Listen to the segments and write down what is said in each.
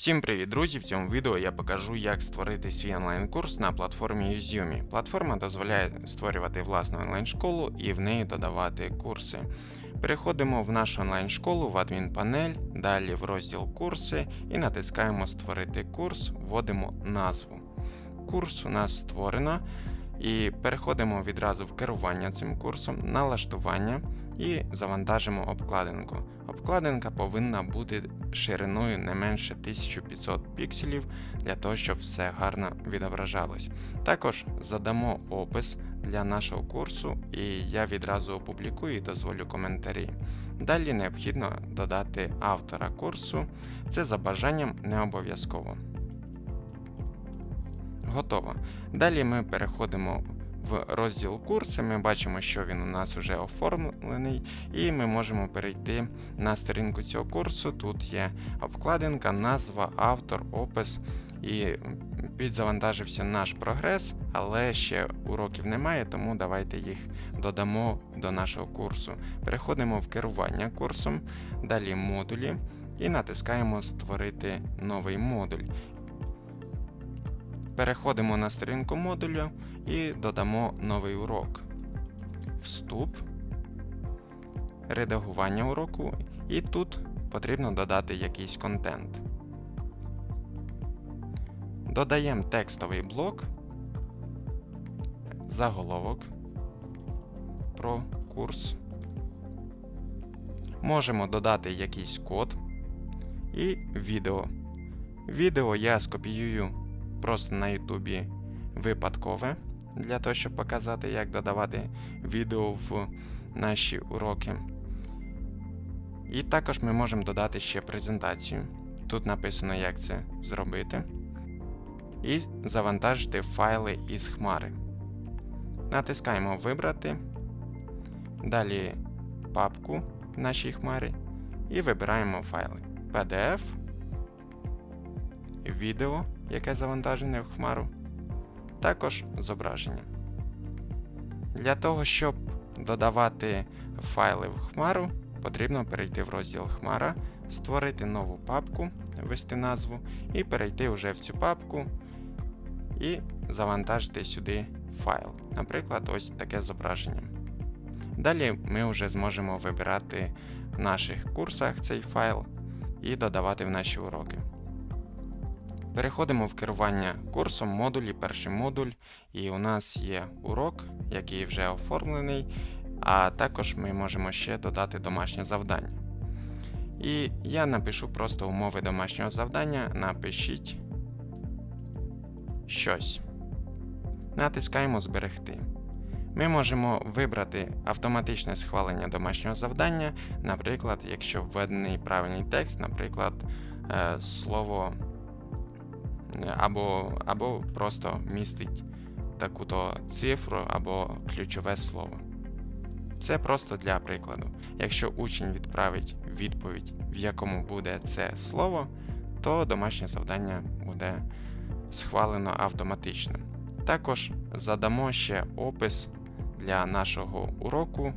Всім привіт, друзі! В цьому відео я покажу, як створити свій онлайн-курс на платформі Udemy. Платформа дозволяє створювати власну онлайн-школу і в неї додавати курси. Переходимо в нашу онлайн-школу в адмінпанель, далі в розділ курси і натискаємо Створити курс, вводимо назву. Курс у нас створено. І переходимо відразу в керування цим курсом, налаштування і завантажимо обкладинку. Обкладинка повинна бути шириною не менше 1500 пікселів для того, щоб все гарно відображалось. Також задамо опис для нашого курсу, і я відразу опублікую і дозволю коментарі. Далі необхідно додати автора курсу, це за бажанням не обов'язково. Готово. Далі ми переходимо в розділ курси. Ми бачимо, що він у нас вже оформлений, і ми можемо перейти на сторінку цього курсу. Тут є обкладинка, назва, автор, опис. І підзавантажився наш прогрес, але ще уроків немає, тому давайте їх додамо до нашого курсу. Переходимо в керування курсом, далі модулі і натискаємо Створити новий модуль. Переходимо на сторінку модулю і додамо новий урок. Вступ, редагування уроку, і тут потрібно додати якийсь контент. Додаємо текстовий блок, заголовок про курс. Можемо додати якийсь код і відео. Відео я скопіюю просто на Ютубі випадкове, для того, щоб показати, як додавати відео в наші уроки. І також ми можемо додати ще презентацію. Тут написано, як це зробити. І завантажити файли із Хмари. Натискаємо Вибрати. Далі папку нашій хмарі і вибираємо файли PDF, відео яке завантажене в Хмару, також зображення. Для того, щоб додавати файли в Хмару, потрібно перейти в розділ Хмара, створити нову папку, ввести назву, і перейти вже в цю папку і завантажити сюди файл. Наприклад, ось таке зображення. Далі ми вже зможемо вибирати в наших курсах цей файл і додавати в наші уроки. Переходимо в керування курсом модулі, перший модуль, і у нас є урок, який вже оформлений, а також ми можемо ще додати домашнє завдання. І я напишу просто умови домашнього завдання, напишіть щось. Натискаємо Зберегти. Ми можемо вибрати автоматичне схвалення домашнього завдання, наприклад, якщо введений правильний текст, наприклад, е, слово або або просто містить таку-то цифру або ключове слово. Це просто для прикладу. Якщо учень відправить відповідь, в якому буде це слово, то домашнє завдання буде схвалено автоматично. Також задамо ще опис для нашого уроку,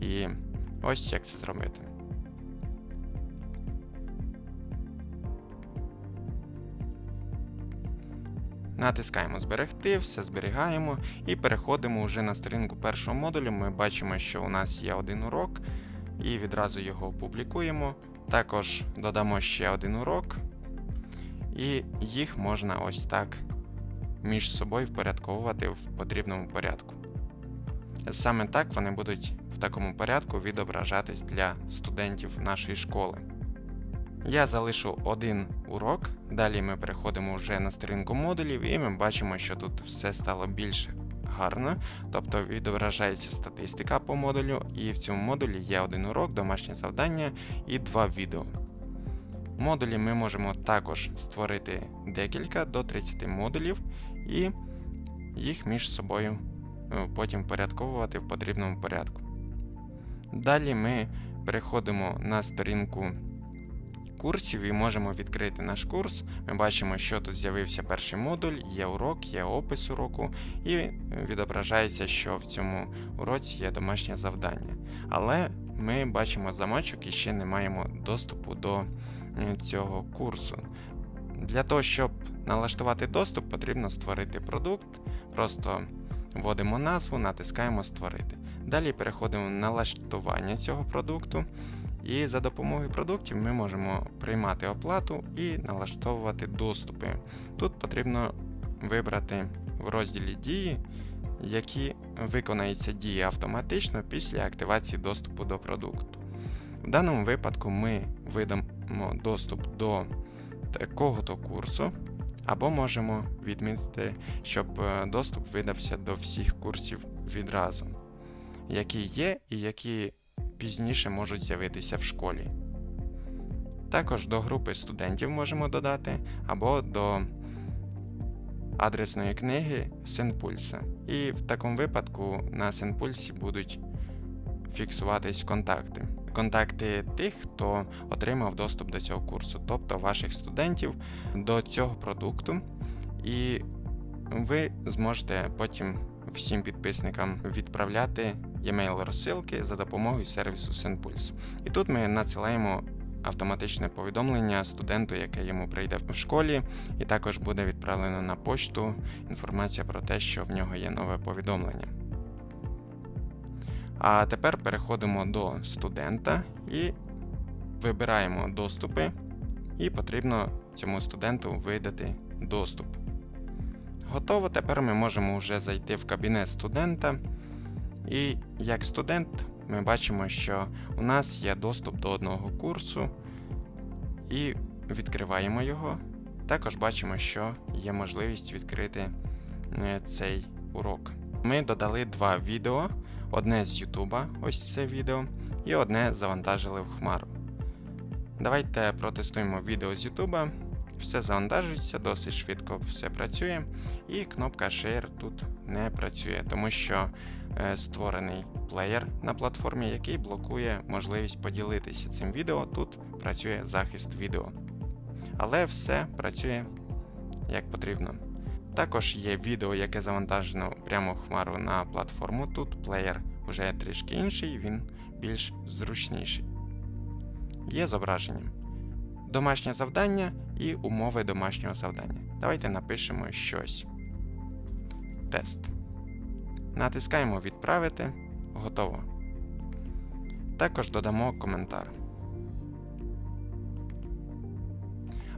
і ось як це зробити. Натискаємо Зберегти, все зберігаємо і переходимо вже на сторінку першого модулю. Ми бачимо, що у нас є один урок, і відразу його опублікуємо. Також додамо ще один урок, і їх можна ось так між собою впорядковувати в потрібному порядку. Саме так вони будуть в такому порядку відображатись для студентів нашої школи. Я залишу один урок, далі ми переходимо вже на сторінку модулів, і ми бачимо, що тут все стало більш гарно, тобто відображається статистика по модулю, і в цьому модулі є один урок, домашнє завдання і два відео. Модулі ми можемо також створити декілька до 30 модулів і їх між собою е, потім впорядковувати в потрібному порядку. Далі ми переходимо на сторінку курсів і можемо відкрити наш курс. Ми бачимо, що тут з'явився перший модуль, є урок, є опис уроку, і відображається, що в цьому уроці є домашнє завдання. Але ми бачимо замочок і ще не маємо доступу до цього курсу. Для того, щоб налаштувати доступ, потрібно створити продукт. Просто вводимо назву, натискаємо Створити. Далі переходимо на налаштування цього продукту. І за допомогою продуктів ми можемо приймати оплату і налаштовувати доступи. Тут потрібно вибрати в розділі дії, які виконаються дії автоматично після активації доступу до продукту. В даному випадку ми видамо доступ до такого-то курсу, або можемо відмітити, щоб е, доступ видався до всіх курсів відразу, які є і які пізніше можуть з'явитися в школі. Також до групи студентів можемо додати або до адресної книги Синпульса. І в такому випадку на Синпульсі будуть фіксуватись контакти. Контакти тих, хто отримав доступ до цього курсу, тобто ваших студентів до цього продукту. І ви зможете потім всім підписникам відправляти e-mail розсилки за допомогою сервісу SendPulse. І тут ми надсилаємо автоматичне повідомлення студенту, яке йому прийде в школі, і також буде відправлено на почту інформація про те, що в нього є нове повідомлення. А тепер переходимо до студента і вибираємо доступи, і потрібно цьому студенту видати доступ. Готово. Тепер ми можемо вже зайти в кабінет студента. І як студент ми бачимо, що у нас є доступ до одного курсу, і відкриваємо його. Також бачимо, що є можливість відкрити е, цей урок. Ми додали два відео: одне з YouTube, ось це відео, і одне завантажили в Хмару. Давайте протестуємо відео з YouTube. Все завантажується, досить швидко все працює, і кнопка Share тут не працює, тому що створений плеєр на платформі, який блокує можливість поділитися цим відео. Тут працює захист відео. Але все працює як потрібно. Також є відео, яке завантажено прямо в хмару на платформу. Тут плеєр вже трішки інший, він більш зручніший. Є зображення. Домашнє завдання і умови домашнього завдання. Давайте напишемо щось. Тест. Натискаємо Відправити. Готово. Також додамо коментар.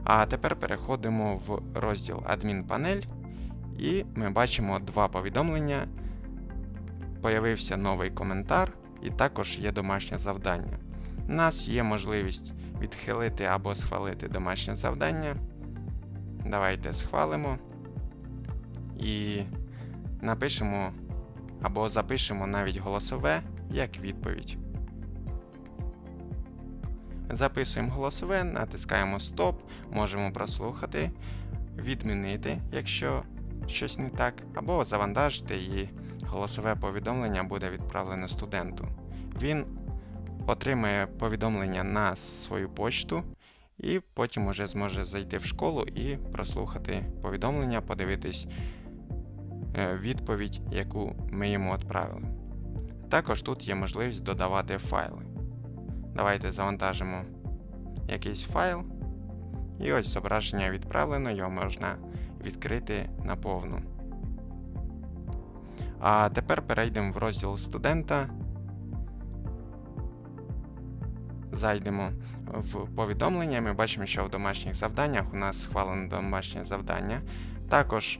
А тепер переходимо в розділ Адмінпанель, і ми бачимо два повідомлення. Появився новий коментар, і також є домашнє завдання. У нас є можливість відхилити або схвалити домашнє завдання. Давайте схвалимо і напишемо або запишемо навіть голосове як відповідь. Записуємо голосове, натискаємо Стоп, можемо прослухати, відмінити, якщо щось не так, або завантажити і голосове повідомлення буде відправлено студенту. Він отримає повідомлення на свою почту, і потім уже зможе зайти в школу і прослухати повідомлення, подивитись відповідь, яку ми йому відправили. Також тут є можливість додавати файли. Давайте завантажимо якийсь файл. І ось зображення відправлено, його можна відкрити наповну. А тепер перейдемо в розділ студента. Зайдемо в повідомлення. Ми бачимо, що в домашніх завданнях у нас схвалено домашнє завдання. Також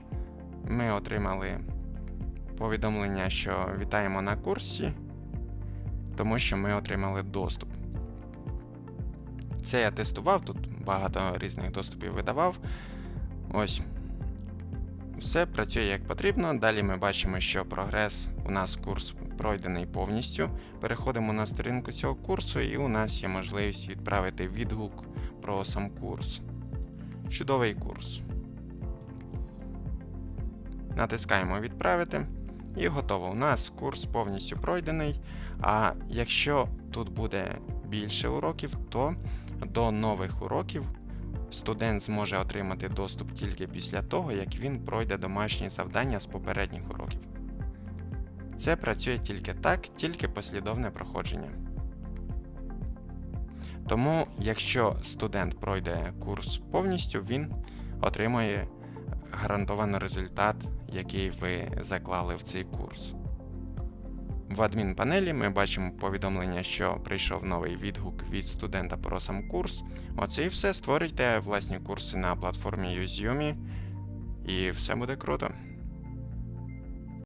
ми отримали повідомлення, що вітаємо на курсі, тому що ми отримали доступ. Це я тестував, тут багато різних доступів видавав. Ось. Все працює як потрібно. Далі ми бачимо, що прогрес у нас курс пройдений повністю. Переходимо на сторінку цього курсу, і у нас є можливість відправити відгук про сам курс. Чудовий курс. Натискаємо Відправити. І готово. У нас курс повністю пройдений. А якщо тут буде більше уроків, то до нових уроків студент зможе отримати доступ тільки після того, як він пройде домашні завдання з попередніх уроків. Це працює тільки так, тільки послідовне проходження. Тому, якщо студент пройде курс повністю, він отримає гарантований результат, який ви заклали в цей курс. В адмінпанелі ми бачимо повідомлення, що прийшов новий відгук від студента про сам курс. Оце і все. Створюйте власні курси на платформі Udemy, і все буде круто.